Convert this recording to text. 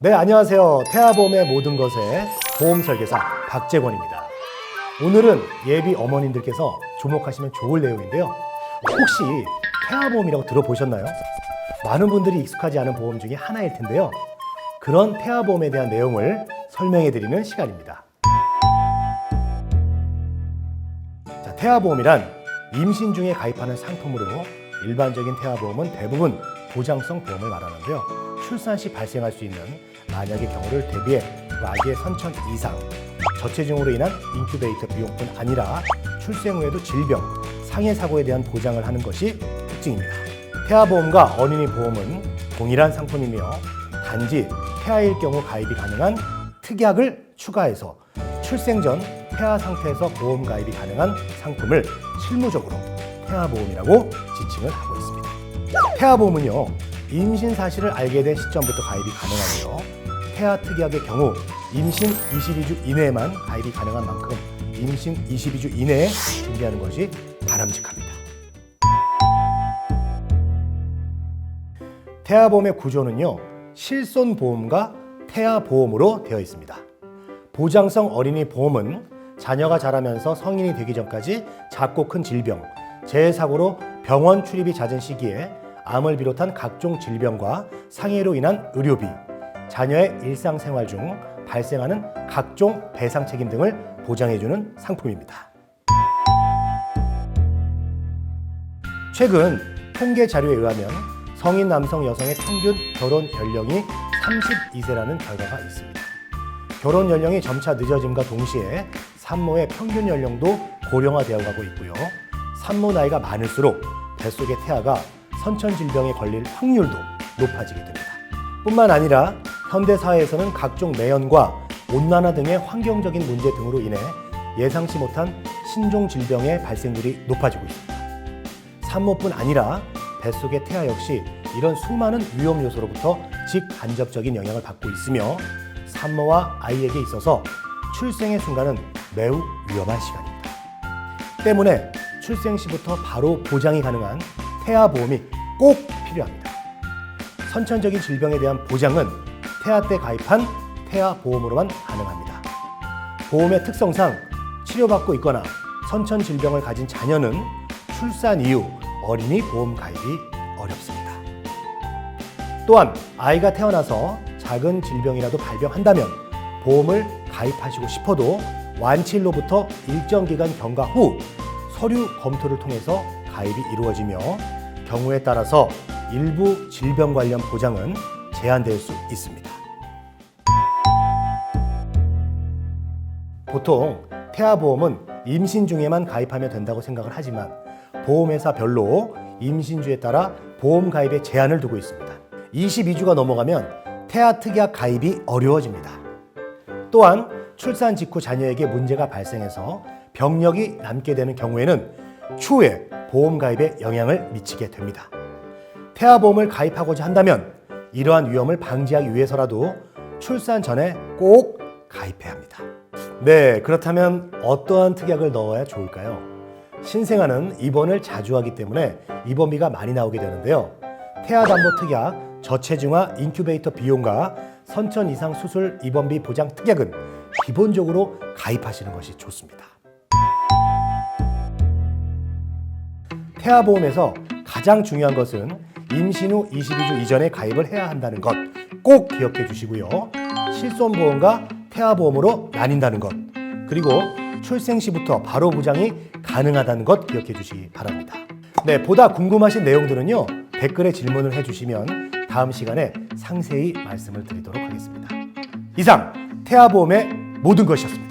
네, 안녕하세요. 태아보험의 모든 것의 보험 설계사 박재권입니다. 오늘은 예비 어머님들께서 주목하시면 좋을 내용인데요. 혹시 태아보험이라고 들어보셨나요? 많은 분들이 익숙하지 않은 보험 중에 하나일 텐데요. 그런 태아보험에 대한 내용을 설명해 드리는 시간입니다. 자, 태아보험이란 임신 중에 가입하는 상품으로 일반적인 태아보험은 대부분 보장성 보험을 말하는데요. 출산 시 발생할 수 있는 만약의 경우를 대비해 아기의 선천 이상, 저체중으로 인한 인큐베이터 비용뿐 아니라 출생 후에도 질병, 상해 사고에 대한 보장을 하는 것이 특징입니다. 태아보험과 어린이 보험은 동일한 상품이며 단지 태아일 경우 가입이 가능한 특약을 추가해서 출생 전 태아 상태에서 보험 가입이 가능한 상품을 실무적으로 태아보험이라고 지칭을 하고 있습니다. 태아보험은요, 임신 사실을 알게 된 시점부터 가입이 가능하며 태아 특약의 경우 임신 22주 이내에만 가입이 가능한 만큼 임신 22주 이내에 준비하는 것이 바람직합니다. 태아보험의 구조는요, 실손보험과 태아보험으로 되어 있습니다. 보장성 어린이 보험은 자녀가 자라면서 성인이 되기 전까지 작고 큰 질병, 재해사고로 병원 출입이 잦은 시기에 암을 비롯한 각종 질병과 상해로 인한 의료비, 자녀의 일상생활 중 발생하는 각종 배상 책임 등을 보장해주는 상품입니다. 최근 통계 자료에 의하면 성인 남성 여성의 평균 결혼 연령이 32세라는 결과가 있습니다. 결혼 연령이 점차 늦어짐과 동시에 산모의 평균 연령도 고령화되어 가고 있고요. 산모 나이가 많을수록 뱃속의 태아가 선천 질병에 걸릴 확률도 높아지게 됩니다. 뿐만 아니라 현대 사회에서는 각종 매연과 온난화 등의 환경적인 문제 등으로 인해 예상치 못한 신종 질병의 발생률이 높아지고 있습니다. 산모뿐 아니라 뱃속의 태아 역시 이런 수많은 위험 요소로부터 직간접적인 영향을 받고 있으며 산모와 아이에게 있어서 출생의 순간은 매우 위험한 시간입니다. 때문에 출생 시부터 바로 보장이 가능한 태아 보험이 꼭 필요합니다. 선천적인 질병에 대한 보장은 태아 때 가입한 태아 보험으로만 가능합니다. 보험의 특성상 치료받고 있거나 선천 질병을 가진 자녀는 출산 이후 어린이 보험 가입이 어렵습니다. 또한 아이가 태어나서 작은 질병이라도 발병한다면 보험을 가입하시고 싶어도 완치일로부터 일정 기간 경과 후 서류 검토를 통해서 가입이 이루어지며 경우에 따라서 일부 질병 관련 보장은 제한될 수 있습니다. 보통 태아보험은 임신 중에만 가입하면 된다고 생각을 하지만 보험회사별로 임신주에 따라 보험 가입에 제한을 두고 있습니다. 22주가 넘어가면 태아 특약 가입이 어려워집니다. 또한 출산 직후 자녀에게 문제가 발생해서 병력이 남게 되는 경우에는 추후에 보험 가입에 영향을 미치게 됩니다. 태아보험을 가입하고자 한다면 이러한 위험을 방지하기 위해서라도 출산 전에 꼭 가입해야 합니다. 네, 그렇다면 어떠한 특약을 넣어야 좋을까요? 신생아는 입원을 자주 하기 때문에 입원비가 많이 나오게 되는데요. 태아담보 특약, 저체중아 인큐베이터 비용과 선천 이상 수술 입원비 보장 특약은 기본적으로 가입하시는 것이 좋습니다. 태아보험에서 가장 중요한 것은 임신 후 22주 이전에 가입을 해야 한다는 것 꼭 기억해 주시고요. 실손보험과 태아보험으로 나뉜다는 것 그리고 출생 시부터 바로 보장이 가능하다는 것 기억해 주시기 바랍니다. 네, 보다 궁금하신 내용들은요. 댓글에 질문을 해 주시면 다음 시간에 상세히 말씀을 드리도록 하겠습니다. 이상 태아보험의 모든 것이었습니다.